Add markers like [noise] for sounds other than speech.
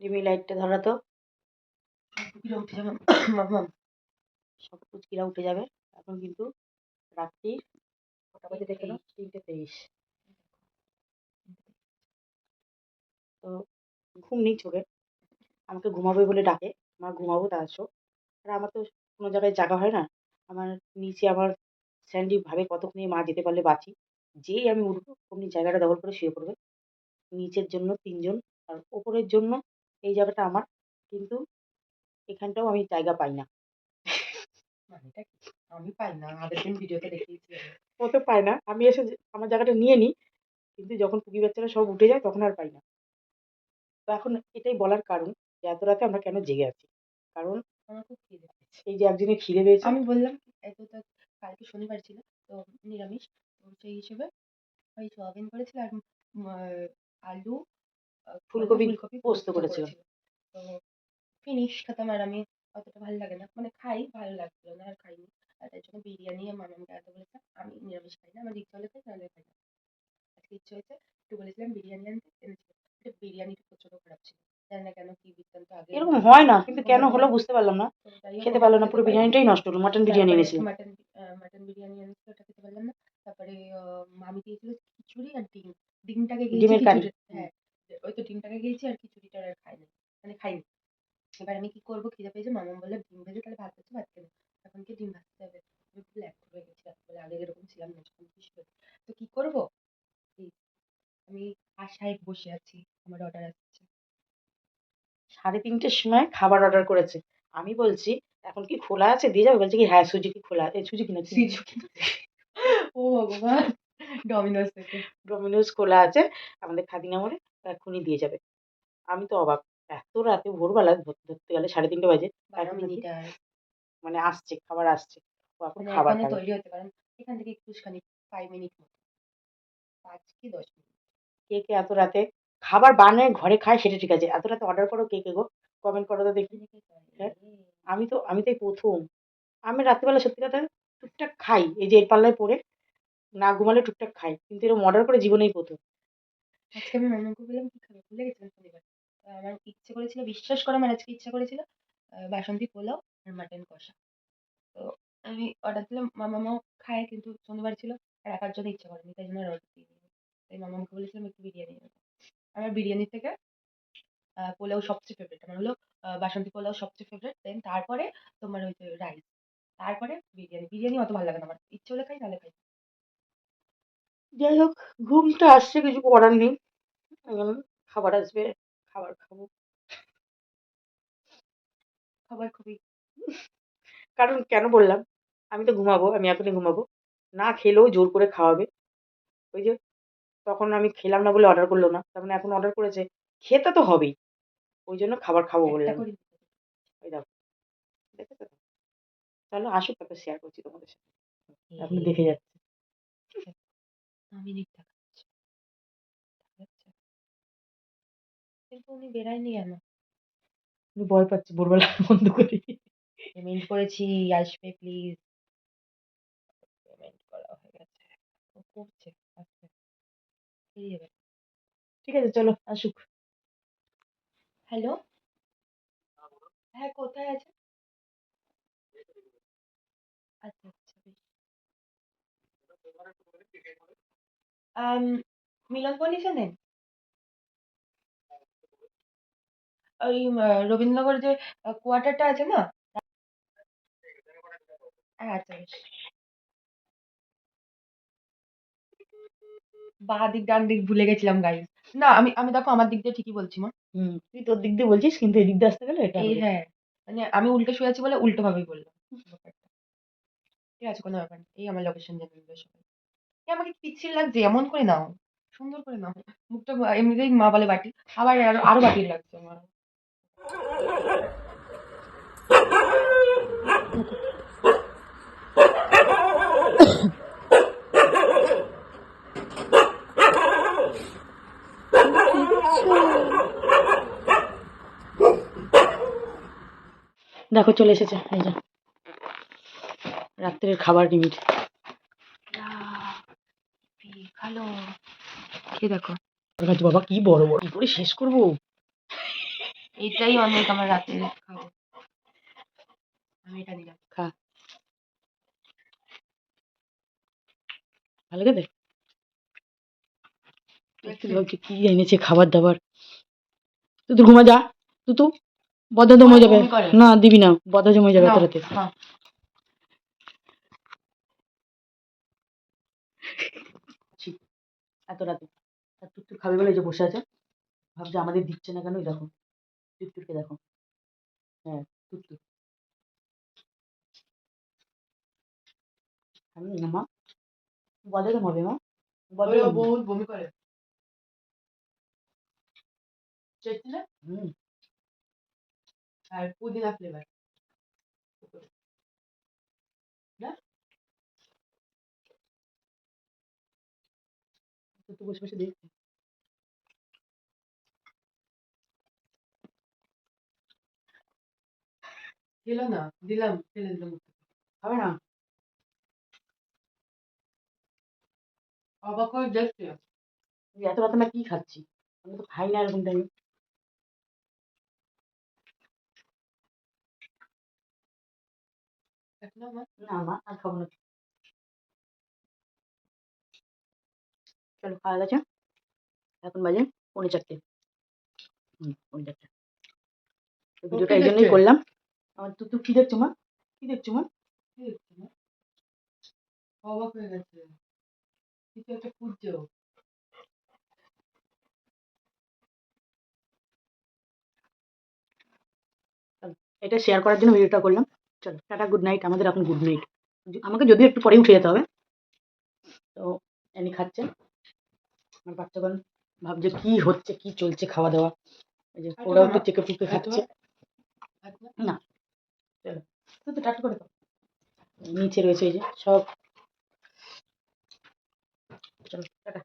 ডিমি লাইটটা ধরাতো কুকিরা উঠে যাবে। [coughs] সব কুচকিরা উঠে যাবে। এখন কিন্তু রাত্রি কটা বাজে দেখে নাও? তিনটে। তেইশ। তো ঘুম নেই চোখে। আমাকে ঘুমাবে বলে ডাকে। আমার ঘুমাবো তা আসো। আর আমার তো কোনো জায়গায় জায়গা হয় না। আমার নিচে আমার স্যান্ডি ভাবে কতক্ষণে মা যেতে পারলে বাঁচি। যেই আমি উঠবো অমনি জায়গাটা দখল করে শুয়ে পড়বে। নিচের জন্য তিনজন আর ওপরের জন্য এই জায়গাটা আমার। কিন্তু এখানটাও আমি জায়গা পাই না। আমি পাই না। আগের দিন ভিডিওতে দেখিয়েছি। ও তো পায় না। আমি এসে আমার জায়গাটা নিয়ে নিই। কিন্তু যখন পুকি বাচ্চারা সব উঠে যায় তখন আর পাই না। তো এখন এটাই বলার কারণ যে এত রাতে আমরা কেন জেগে আছি? কারণ আমার খুব খিদে এই যে একদিনে খিদে পেয়েছে। আমি বললাম এত কালকে শনিবার ছিল তো নিরামিষ। সেই হিসেবে ওই সোয়াবিন করেছিল আর আলু ফুলকপি পোস্ত করেছিল। ফিনিশ খেতাম আর আমি অতটা ভালো লাগে না। মানে খাই ভালো লাগছিল না আর খাইনি। আর তার জন্য বিরিয়ানি আর মামাকে আনতে বলেছিলাম আমি নিরামিষ খাই না আমার ইচ্ছা হলে খাই নাহলে খাই না। আজকে ইচ্ছে হয়েছে একটু বলেছিলাম বিরিয়ানি আনতে এনেছিল। বিরিয়ানিটা প্রচণ্ড খারাপ ছিল। জানি না কেন কি বৃত্তান্ত আগে এরকম হয় না কিন্তু কেন হলো বুঝতে পারলাম না। খেতে ওটা পারল না পুরো। বিরিয়ানিটাই নষ্ট হলো মাটন বিরিয়ানি এনেছিল। মাটন মাটন বিরিয়ানি এনেছিল ওটা খেতে পারলাম না। তারপরে মামি দিয়েছিল খিচুড়ি আর ডিম। ডিমটাকে ডিমের কারি। ওই তো ডিমটাকে গিয়েছি আর খিচুড়িটা আর খাইনি মানে খাইনি। এবার আমি কি করব? খিদে পেয়েছে মামা বলল ডিম ভেজে তাহলে ভাত হচ্ছে ভাত খেলো এখন কি ডিম ভাজতে হবে। আমি খুব ল্যাক্ট হয়ে গেছি রাত্রে আগে যেরকম ছিলাম না খুশি হয়ে তো কি করব? আমি আশায় বসে আছি আমার অর্ডার আসছে। সাড়ে তিনটের সময় খাবার অর্ডার করেছে। আমি বলছি এখন কি খোলা আছে? দিয়ে যাবে বলছে কি হ্যাঁ সুজুকি খোলা এই সুজুকি না সুজুকি। ও ভগবান। [laughs] ডমিনোস থেকে। ডোমিনোজ খোলা আছে আমাদের খাদিনা মোড়ে এক্ষুনি দিয়ে যাবে। আমি তো অবাক এত রাতে ভোরবেলা ধর- ধরতে গেলে সাড়ে তিনটে বাজে মানে আসছে খাবার আসছে এখন মানে খাবার তৈরি হতে পারেন এখান থেকে একটুখানি ফাইভ মিনিট মতো। পাঁচ কি দশ মিনিট। কে কে এত রাতে খাবার বানায় ঘরে খায় সেটা ঠিক আছে এত রাতে অর্ডার করো কে কে গো কমেন্ট করো তো দেখি। হ্যাঁ। আমি তো আমি তো প্রথম। আমি রাত্রিবেলা সত্যি কথা টুকটাক খাই এই যে এর পাল্লায় পড়ে না ঘুমালে টুকটাক খাই, কিন্তু এরকম অর্ডার করে জীবনেই প্রথম আজকে আমি মামাকে বললাম কি খাবে ভুলে গেছিলাম শনিবার আমার ইচ্ছে করেছিল, বিশ্বাস করো আমার আজকে ইচ্ছা করেছিল বাসন্তী পোলাও আর মাটন কষা। তো আমি অর্ডার দিলাম মামাও খায় কিন্তু শনিবার ছিল আর একার জন্য ইচ্ছা করেনি, তাই জন্য অর্ডার দিয়ে তাই মামাকে বলেছিলাম একটু বিরিয়ানি আমার বিরিয়ানির থেকে পোলাও সবচেয়ে ফেভারিট আমার হলো বাসন্তী পোলাও সবচেয়ে ফেভারিট দেন তারপরে তোমার হচ্ছে রাইস তারপরে বিরিয়ানি। বিরিয়ানি অত ভালো লাগে না আমার, ইচ্ছে হলে খাই তাহলে খাই যাই হোক ঘুমটা আসছে কিছু করার নেই। খাবার আসবে খাবার খাব। খাবার খুবই। কারণ কেন বললাম? আমি তো ঘুমাবো আমি এখনই ঘুমাবো। না খেলেও জোর করে খাওয়াবে। ওই যে তখন আমি খেলাম না বলে অর্ডার করল না। তার মানে এখন অর্ডার করেছে। খেতে তো হবেই। ওই জন্য খাবার খাব বললাম। ওই দেখো দেখেছ তো? চলো আসুক তারপর শেয়ার করছি তোমাদের সাথে। আপনি দেখে যাচ্ছে। দেখাচ্ছে দেখাচ্ছে। কিন্তু উনি বেরায়নি কেন? আমি ভয় পাচ্ছি, ভোরবেলা [laughs] বন্ধ করি। পেমেন্ট করেছি, আসবে প্লিজ পেমেন্ট করা হয়ে গেছে। ও করছে আচ্ছা দিয়ে যাবে। ঠিক আছে, চলো, আসুক। হ্যালো? হ্যাঁ কোথায় আছে? আচ্ছা আচ্ছা আম, মিলন পল্লী নেন ওই রবীন্দ্রনগর যে কোয়ার্টারটা আছে না? আচ্ছা বাঁ দিক ডান দিক ভুলে গেছিলাম গাইস না আমি আমি দেখো আমার দিক দিয়ে ঠিকই বলছি মা। হুম তুই তোর দিক দিয়ে বলছিস কিন্তু এদিক দিয়ে আসতে গেলে এটা এই। হ্যাঁ মানে আমি উল্টে শুয়ে আছি বলে উল্টো ভাবেই বললাম। ঠিক আছে কোনো ব্যাপার নেই এই আমার লোকেশন জেনে নেবে সবাই। এই আমাকে পিচ্ছিল লাগছে? এমন করে নাও। সুন্দর করে নাও। মুখটা এমনিতেই মা বলে বাটি। আবার আরও আরও বাটির লাগছে আমার। দেখো চলে এসেছে, এই যে। রাত্রের খাবার লিমিট ভালো। খেয়ে দেখো। বাবা কি বড় বড় কি করে শেষ করব? এইটাই অনেক আমার রাতে খাব আমি এটা নিলাম খা। ভালো খেতে? ভাবছি কি এনেছে খাবার দাবার? তুই তো ঘুমা যা তুই তো। বদহজম হয়ে যাবে। না দিবি না বদহজম হয়ে যাবে এত রাতে হ্যাঁ এত রাতে। আর টুকটুক খাবে বলে এই যে বসে আছে। ভাবছে আমাদের দিচ্ছে না কেন? দেখো। টুকটুককে দেখো। হ্যাঁ টুকটুক আমি না মা? বদহজম হবে মা? হবে। বহুত বমি করে। হুম। আর পুদিনা ফ্লেভার একটু বসে বসে দেখছি খেলো না, দিলাম, ফেলে দিলাম। হবে না? অবাক হয়ে দেখছে এত কি খাচ্ছি? আমরা তো খাই না এরকম টাইমে না মা আর খাব না। চলো খাওয়া গেছে এখন বাজে পৌনে চারটে। হুম পৌনে চারটে। তো কি ভিডিওটা এই জন্যই করলাম। আমার তুই তুই কি দেখছ মা? কি দেখছ মা? কি দেখছে না অবাক হয়ে গেছে। কিছু একটা খুঁজছে এটা শেয়ার করার জন্য ভিডিওটা করলাম। চলো টাটা গুড নাইট আমাদের এখন গুড নাইট আমাকে যদিও একটু পরে উঠে যেতে হবে। তো এনি খাচ্ছে। আমার বাচ্চাগণ ভাবছে কি হচ্ছে কি চলছে খাওয়া দাওয়া এই যে ওরাও তো চেকে ফুকে খাচ্ছে না। তুই তো টাটা করে দাও নিচে রয়েছে এই যে সব। চলো টাটা।